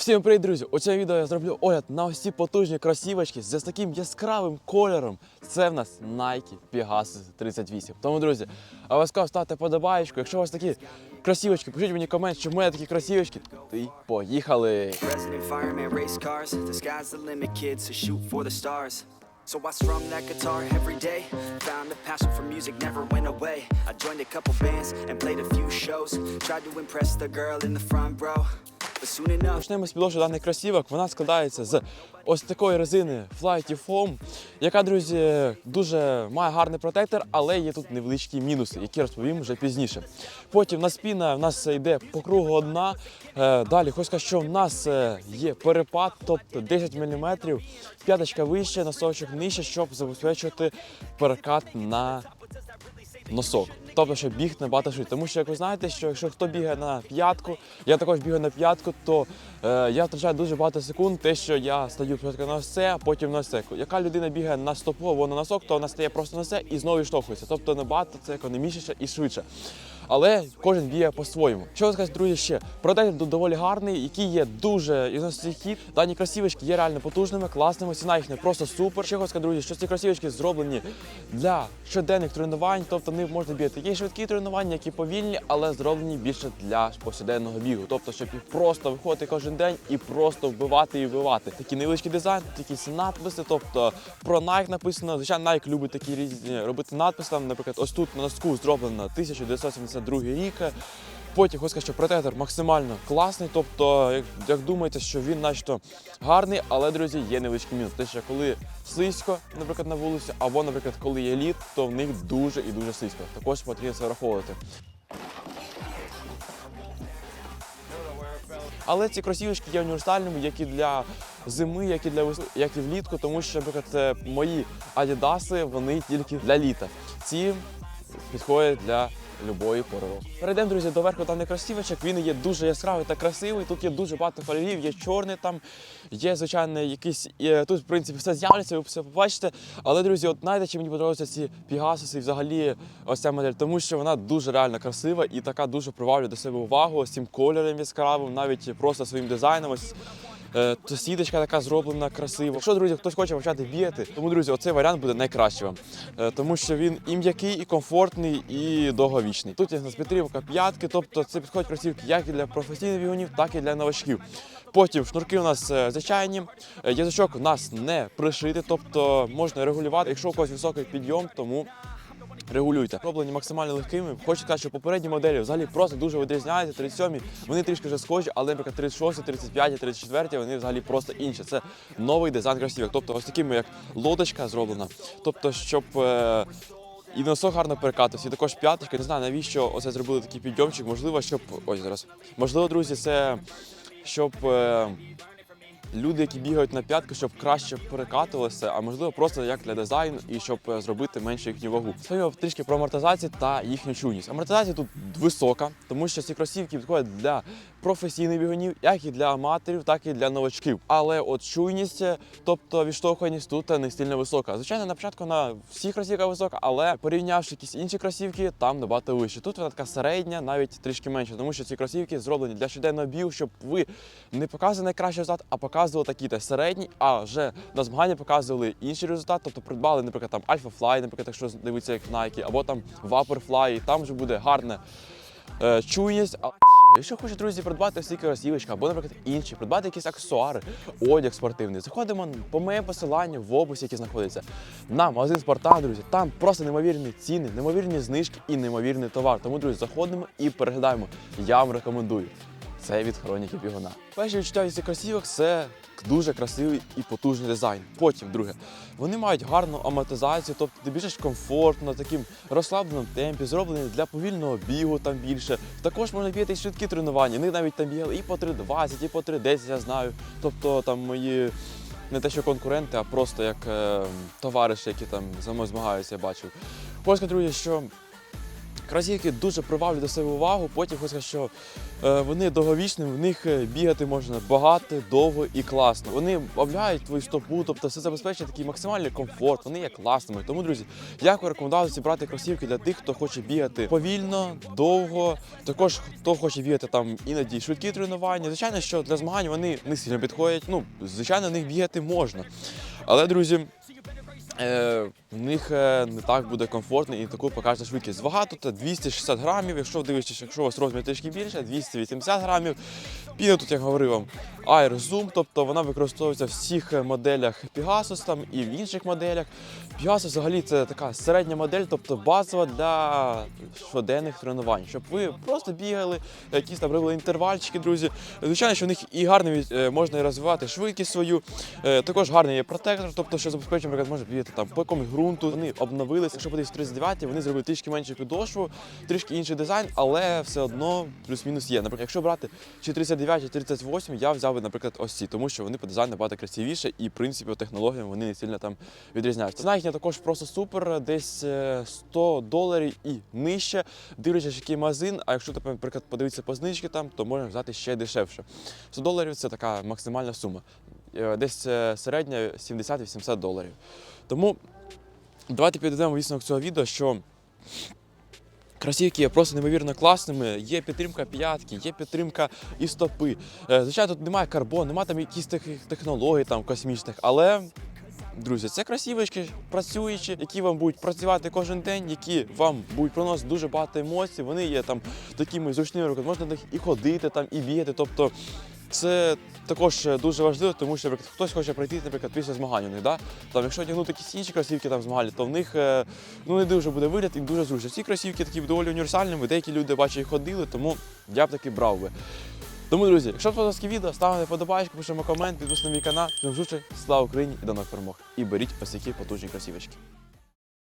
Всім привіт, друзі! У цьому відео я зроблю огляд на ці потужні кросівочки з таким яскравим кольором. Це в нас Nike Pegasus 38. Тому, друзі, обов'язково ставте подобаєчку. Якщо у вас такі кросівочки, пишіть мені комент, що в мене такі кросівочки. І поїхали! So I strum that guitar every day. Found a passion for music, never went away. I joined a couple bands and played a few shows. Tried to impress the girl in the front row. Почнемо з підложу даних кросівок. Вона складається з ось такої резини Flighty Foam, яка, друзі, дуже має гарний протектор, але є тут невеличкі мінуси, які розповім вже пізніше. Потім на спіна в нас йде по кругу одна. Е, Далі хочу сказати, що в нас е, є перепад, тобто 10 мм, п'яточка вище, носочок нижче, щоб забезпечувати перекат на носок. Тобто, щоб бігти набагато швидше. Тому що, як ви знаєте, що якщо хто бігає на п'ятку, я також бігаю на п'ятку, то е, я втрачаю дуже багато секунд, те, що я стаю спочатку на все, потім на секу. Яка людина бігає на стопово на носок, то вона стає просто на все і знову штовхується. Тобто набагато це економічніше і швидше. Але кожен бігає по-своєму. Що сказати, друзі, ще тут доволі гарний, який є дуже ізносостійкий. Дані кросівочки є реально потужними, класними. Ціна їх не просто супер. Ще хочу сказати, друзі, що ці кросівочки зроблені для щоденних тренувань, тобто вони можна бігати які швидкі тренування, які повільні, але зроблені більше для повсякденного бігу. Тобто, щоб їх просто виходити кожен день і просто вбивати і вбивати. Такий невеличкий дизайн, якісь надписи. Тобто про Nike написано. Звичайно, Nike любить такі різні робити надписи. Там, наприклад, ось тут на носку зроблено 1972 рік. Потім хочу сказати, що протектор максимально класний. Тобто, як, як думаєте, що він начебто гарний, але друзі, є невеличкий мінус. Те, що коли слизько, наприклад, на вулиці, або, наприклад, коли є лід, то в них дуже і дуже слизько. Також потрібно це враховувати. Але ці кросівочки є універсальними, як і для зими, як і для як і влітку, тому що, наприклад, мої адідаси вони тільки для літа. Ці підходять для любої пори року. Перейдемо, друзі, до верху даних кросівочок. Він є дуже яскравий та красивий. Тут є дуже багато кольорів, є чорний там, є, звичайно, якийсь. е, Тут, в принципі, все з'являться, ви все побачите. Але, друзі, от знаєте, чи мені подобаються ці пігасуси і взагалі ось ця модель, тому що вона дуже реально красива і така дуже приваблює до себе увагу ось цим кольором яскравим, навіть просто своїм дизайном. Ось то сіточка така зроблена красиво. Якщо, друзі, хтось хоче почати бігати, тому, друзі, оцей варіант буде найкращий вам. Е, Тому що він і м'який, і комфортний, і довговічний. Тут є нас підтримка п'ятки, тобто це підходять кросівки як і для професійних бігунів, так і для новачків. Потім шнурки у нас е, звичайні, Е, язичок у нас не пришитий, тобто можна регулювати. Якщо у когось високий підйом, тому регулюйте. Роблені максимально легкими. Хочу сказати, що попередні моделі взагалі просто дуже відрізняються. 37 вони трішки вже схожі, але, наприклад, 36, 35, 34 вони взагалі просто інші. Це новий дизайн кросівок. Тобто ось такими, як лодочка зроблена. Тобто, щоб. е, і носок гарно перекатився, і також п'яточка. Не знаю, навіщо оце зробили такий підйомчик. Можливо, щоб. Ось зараз. Можливо, друзі, це щоб. е, люди, які бігають на п'ятку, щоб краще перекатувалися, а можливо просто як для дизайну і щоб е, зробити меншу їхню вагу. Скажу трішки про амортизацію та їхню чуйність. Амортизація тут висока, тому що ці кросівки підходять для професійних бігунів, як і для аматорів, так і для новачків. Але от чуйність, е, тобто відштовхуваність тут не стильно висока. Звичайно, на початку на всіх кросівках висока, але порівнявши якісь інші кросівки, там набагато вище. Тут вона така середня, навіть трішки менше, тому що ці кросівки зроблені для щоденного бігу, щоб ви не показували найкращий результат, а показували такі та середні, а вже на змагання показували інший результат, тобто придбали, наприклад, там Alpha Fly, наприклад, якщо дивитися як Nike, або там Vaporfly, і там вже буде гарна е, чуйність. Якщо хочете, друзі, придбати всі кросівочки або, наприклад, інші, придбати якісь аксесуари, одяг спортивний, заходимо по моєму посиланню в описі, який знаходиться на магазин спорта, друзі. Там просто неймовірні ціни, неймовірні знижки і неймовірний товар. Тому, друзі, заходимо і переглядаємо. Я вам рекомендую. Це від хроніки бігуна. Перші відчуття від цих кросівок це дуже красивий і потужний дизайн. Потім, друге, вони мають гарну амортизацію, тобто ти біжиш комфортно, таким розслабленому темпі, зроблені для повільного бігу там більше. Також можна бігати швидкі тренування. Вони навіть там бігали і по 3.20, і по 3.10, я знаю. Тобто там мої. Не те, що конкуренти, а просто як е, товариші, які там за мною змагаються, я бачив. Хочу друзі, що Кросівки дуже приваблюють до себе увагу. Потім хочу що е, вони довговічні, в них е, бігати можна багато, довго і класно. Вони обляють твою стопу, тобто все забезпечує такий максимальний комфорт. Вони є класними. Тому, друзі, я б рекомендував зібрати кросівки для тих, хто хоче бігати повільно, довго. Також хто хоче бігати там іноді швидкі тренування. Звичайно, що для змагань вони не сильно підходять. Ну, звичайно, в них бігати можна. Але, друзі. Е, в них е, не так буде комфортно і таку покаже швидкість. Вага тут 260 грамів, якщо дивишся, якщо у вас розмір трішки більше, 280 грамів. Піна тут, як говорив вам, Air тобто вона використовується в всіх моделях Pegasus там і в інших моделях. Pegasus взагалі це така середня модель, тобто базова для щоденних тренувань, щоб ви просто бігали, якісь там робили інтервальчики, друзі. Звичайно, що в них і гарно е, можна і розвивати швидкість свою. Е, Також гарний є протектор, тобто що забезпечує, наприклад, можна бігати там по якомусь ґрунту. Вони обновилися. Якщо подивитися 39, вони зробили трішки меншу підошву, трішки інший дизайн, але все одно плюс-мінус є. Наприклад, якщо брати чи 39, чи 38, я взяв би, наприклад, ось ці, тому що вони по дизайну набагато красивіше і, в принципі, технологіям вони не сильно там відрізняються. Ціна їхня також просто супер, десь е, 100 доларів і нижче. Дивлячись, який магазин, а якщо, наприклад, подивитися по знижки там, то можна взяти ще дешевше. 100 доларів це така максимальна сума. Е, Десь е, середня 70-80 доларів. Тому давайте підведемо висновок цього відео, що кросівки є просто неймовірно класними. Є підтримка п'ятки, є підтримка і стопи. Е, Звичайно, тут немає карбону, немає там таких технологій там космічних, але. Друзі, це красивочки працюючі, які вам будуть працювати кожен день, які вам будуть приносити дуже багато емоцій. Вони є там такими зручними руками, можна на них і ходити там, і бігати. Тобто це також дуже важливо, тому що наприклад, хтось хоче пройти, наприклад, після змагань у них, да? там, якщо одягнути якісь інші кросівки там змагальні, то в них е, ну, не дуже буде вигляд і дуже зручно. Ці кросівки такі доволі універсальними, деякі люди бачу і ходили, тому я б таки брав би. Тому, друзі, якщо сподобалось відео, ставте подобайку, пишемо комент, підписуйтесь на мій канал. Всім зустрічей, слава Україні і до нових перемог. І беріть ось такі потужні кросівочки.